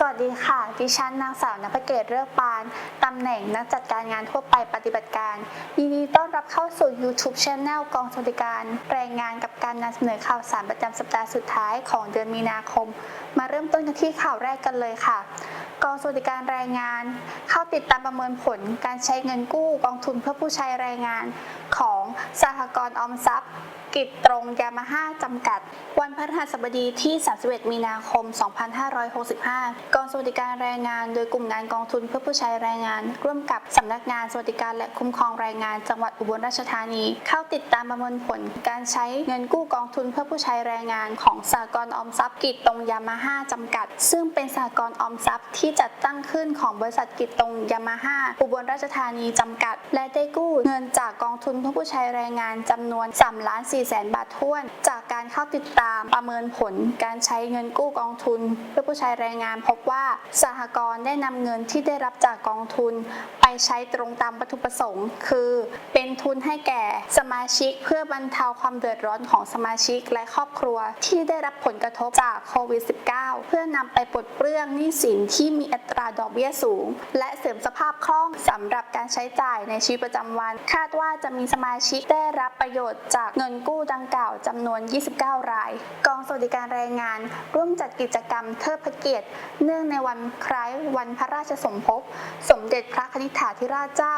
สวัสดีค่ะ ดิฉันนางสาวนภเกตเลือกปาน ตำแหน่งนักจัดการงานทั่วไปปฏิบัติการ ยินดีต้อนรับเข้าสู่ YouTube Channel กองสวัสดิการ แรงงานกับการนำเสนอข่าวสารประจำสัปดาห์สุดท้ายของเดือนมีนาคม มาเริ่มต้นกันที่ข่าวแรกกันเลยค่ะ กองสวัสดิการแรายงาน เข้าติดตามประเมินผลการใช้เงินกู้กองทุนเพื่อผู้ใช้แรงงาน ของสหกรณ์ออมทรัพย์กิจตรงยามาฮ่าจำกัด วันพฤหัสบดีที่ 31 มีนาคม 2565 กองสวัสดิการแรงงาน โดยกลุ่มงานกองทุนเพื่อผู้ใช้แรงงาน ร่วมกับสำนักงานสวัสดิการและคุ้มครองแรงงาน จังหวัดอุบลราชธานี เข้าติดตามประเมินผล การใช้เงินกู้กองทุนเพื่อผู้ใช้แรงงาน ของสหกรณ์ออมทรัพย์กิจตรงยามาฮ่าจำกัด ซึ่งเป็นสหกรณ์ออมทรัพย์ที่จัดตั้งขึ้นของบริษัทกิจตรงยามาฮ่าอุบลราชธานีจำกัด และได้กู้เงินจากกองทุนเพื่อผู้ใช้แรงงานจำนวน3ล้าน4แสนบาทท้วน จากการเข้าติดตามประเมินผลการใช้เงินกู้กองทุน เพื่อผู้ใช้แรงงานพบว่าสหกรณ์ได้นำเงินที่ได้รับจากกองทุน ไปใช้ตรงตามวัตถุประสงค์ คือ เป็นทุนให้แก่สมาชิกเพื่อบรรเทาความเดือดร้อนของสมาชิกและครอบครัวที่ได้รับผลกระทบจากโควิด -19 เพื่อนำไปปลดเปลื้องหนี้สินที่มีอัตรา ดอกเบี้ยสูง และเสริมสภาพคล่องสำหรับการใช้จ่ายในชีวิตประจำวัน คาดว่าจะมีสมาชิกได้รับประโยชน์จากเงินกู้ดังกล่าวจำนวน 29 ราย กองสวัสดิการแรงงาน ร่วมจัดกิจกรรมเทิดพระเกียรติ เนื่องในวันคล้ายวันพระราชสมภพ สมเด็จพระนิธิถาธิราชเจ้า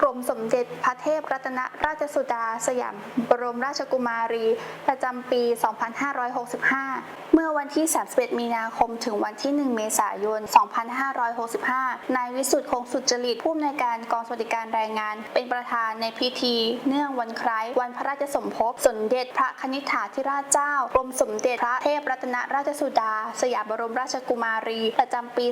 กรมสมเด็จพระเทพรัตนราชสุดาสยามบรมราชกุมารี ประจำปี 2565 เมื่อวันที่ 31 มีนาคม ถึงวันที่ 1 เมษายน 2565 165 นายวิสุทธิ์คงสุจริตผู้อำนวยการกองสวัสดิการแรงงาน เป็นประธานในพิธี เนื่องวันคล้ายวันพระราชสมภพ สมเด็จพระคณิษฐาธิราชเจ้ากรมสมเด็จพระเทพรัตนราชสุดา สยามบรมราชกุมารี ประจำปี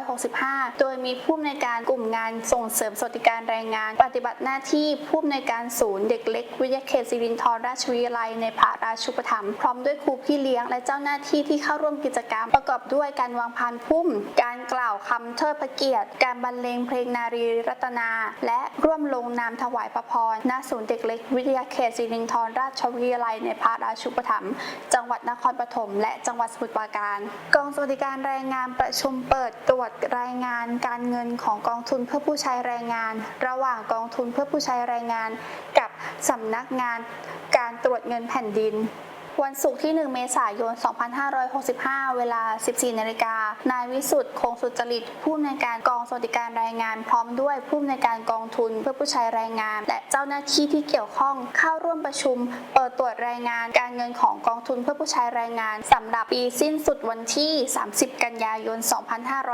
2565 โดยมีผู้อำนวยการกลุ่มงานส่งเสริมสวัสดิการแรงงาน ปฏิบัติหน้าที่ผู้อำนวยการศูนย์เด็กเล็กวิทยาเขตสิรินธรราชวิทยาลัยในพระราชูปถัมภ์พร้อมด้วยครูพี่เลี้ยงและเจ้าหน้าที่ที่เข้าร่วมกิจกรรมประกอบด้วยการวางพานพุ่ม การกล่าวคำเทิดพระเกียรติ การบรรเลงเพลงนารีรัตนา และร่วมลงนามถวายพระพรณศูนย์เด็กเล็กวิทยาเขตสิรินธรราชวิทยาลัยในพระราชูปถัมภ์จังหวัดนครปฐมและจังหวัดสมุทรปราการ กองสวัสดิการแรงงานประชุมเปิดตรวจรายงานการเงินของกองทุนเพื่อผู้ใช้แรงงาน ระหว่างกองทุนเพื่อผู้ใช้แรงงาน กับสำนักงานการตรวจเงินแผ่นดิน วันศุกร์ที่ 1 เมษายน 2565 เวลา 14 นาฬิกา นายวิสุทธ์คงสุจริต ผู้อำนวยการกองสวัสดิการแรงงาน พร้อมด้วยผู้อำนวยการกองทุนเพื่อผู้ใช้แรงงาน และเจ้าหน้าที่ที่เกี่ยวข้องเข้าร่วมประชุม เปิดตรวจรายงานการเงินของกองทุนเพื่อผู้ใช้แรงงานสำหรับปีสิ้นสุดวันที่ 30 กันยายน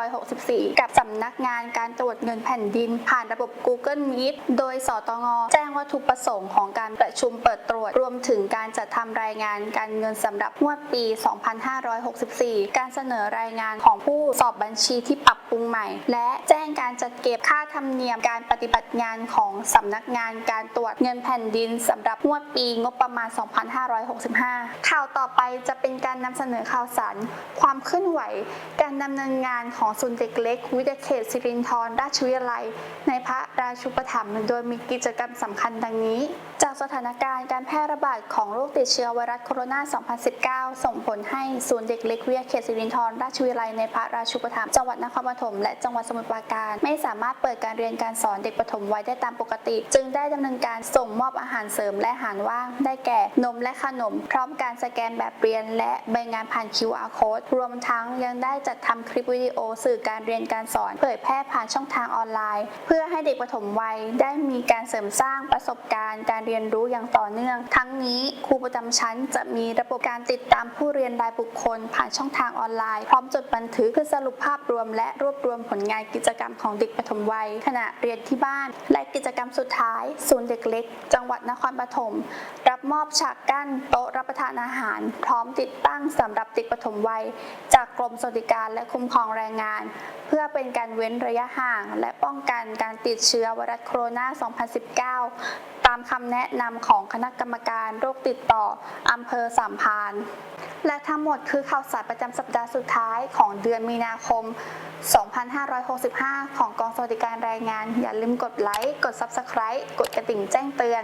2564 กับสำนักงานการตรวจเงินแผ่นดิน ผ่านระบบ Google Meet โดยสตงแจ้งวัตถุประสงค์ของการประชุมเปิดตรวจรวมถึงการจัดทำรายงานการเงินสำหรับงวดปี 2564 การเสนอรายงานของผู้สอบบัญชีที่ปรับปรุงใหม่ และแจ้งการจัดเก็บค่าธรรมเนียมการปฏิบัติงานของสำนักงานการตรวจเงินแผ่นดินสำหรับงวดปีงบประมาณ 2565 ข่าวต่อไปจะเป็นการนำเสนอข่าวสาร ความเคลื่อนไหว การดำเนินงานของศูนย์เด็กเล็ก วิทยาเขตสิรินธรราชวิทยาลัย ในพระราชูปถัมภ์โดยมีกิจกรรมสำคัญดังนี้ จากสถานการณ์การแพร่ระบาดของโรคติดเชื้อไวรัสโคโรนา 2019 ส่งผลให้ศูนย์เด็กเล็กวิทยาเขตสิรินธรราชวิทยาลัยในพระราชูปถัมภ์จังหวัดนครปฐมและจังหวัดสมุทรปราการ ไม่สามารถเปิดการเรียนการสอนเด็กปฐมวัยได้ตามปกติ จึงได้ดำเนินการส่งมอบอาหารเสริมและอาหารว่าง ได้แก่นมและขนม พร้อมการสแกนแบบเรียน และใบงานผ่าน QR code รวมทั้งยังได้จัดทำคลิปวิดีโอสื่อการเรียนการสอน เผยแพร่ผ่านช่องทางออนไลน์ เพื่อให้เด็กปฐมวัยได้มีการเสริมสร้างประสบการณ์ การเรียนรู้อย่างต่อเนื่อง ทั้งนี้ครูประจำชั้นจะมีระบบการติดตามผู้เรียนรายบุคคล ผ่านช่องทางออนไลน์ พร้อมจดบันทึกเพื่อสรุปภาพรวม และรวบรวมผลงานกิจกรรมของเด็กปฐมวัย ขณะเรียนที่บ้าน และกิจกรรมสุดท้าย ศูนย์เด็กเล็ก จังหวัดนครปฐมรับมอบฉากกั้นโต๊ะรับประทานอาหาร พร้อมติดตั้งสำหรับเด็กปฐมวัย จากกรมสวัสดิการและคุ้มครองแรงงาน เพื่อเป็นการเว้นระยะห่าง และป้องกันการติดเชื้อไวรัสโคโรนา 2019 ตามคำแนะนำของคณะกรรมการโรคติดต่ออำเภอสามพาน และทั้งหมดคือข่าวสารประจำสัปดาห์สุดท้ายของเดือนมีนาคม 2565 ของกองสวัสดิการแรงงาน อย่าลืมกดไลค์ กด Subscribe กดกระดิ่งแจ้งเตือน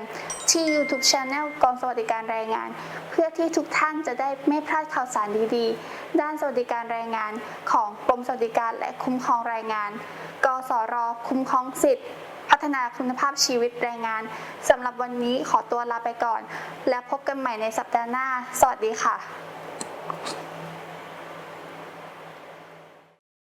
ที่ YouTube Channel กองสวัสดิการแรงงาน เพื่อที่ทุกท่านจะได้ไม่พลาดข่าวสารดีๆ ด้านสวัสดิการแรงงานของกรมสวัสดิการและคุ้มครองแรงงาน กสร คุ้มครองสิทธิ พัฒนาคุณภาพชีวิตแรงงานสำหรับวันนี้ขอตัวลาไปก่อน แล้วพบกันใหม่ในสัปดาห์หน้า สวัสดีค่ะ